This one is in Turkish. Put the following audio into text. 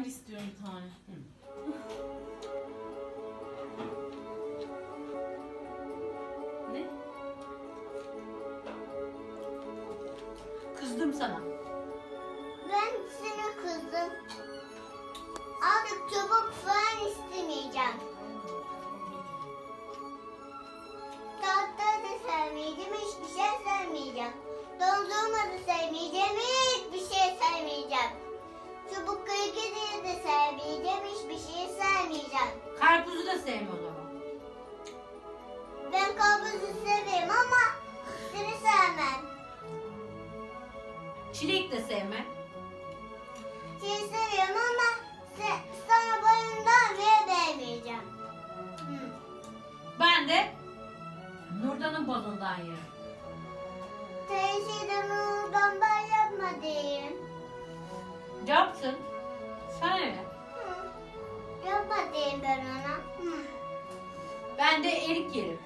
Ben de istiyorum bir tane. Ne? Kızdım sana. Ben seni kızdım. Artık çubuk falan istemeyeceğim. O zaman. Ben karpuzu severim ama seni sevmem. Çilek de sevme. Seni seviyorum ama se sana boyundan bile vermeyeceğim. Hı. Ben de Nurdan'ın balından yerim. Teyzeden oradan ben yapmadım. Yapsın. Sana ne? Hı. Yapmadım ben ona. De erik yerim.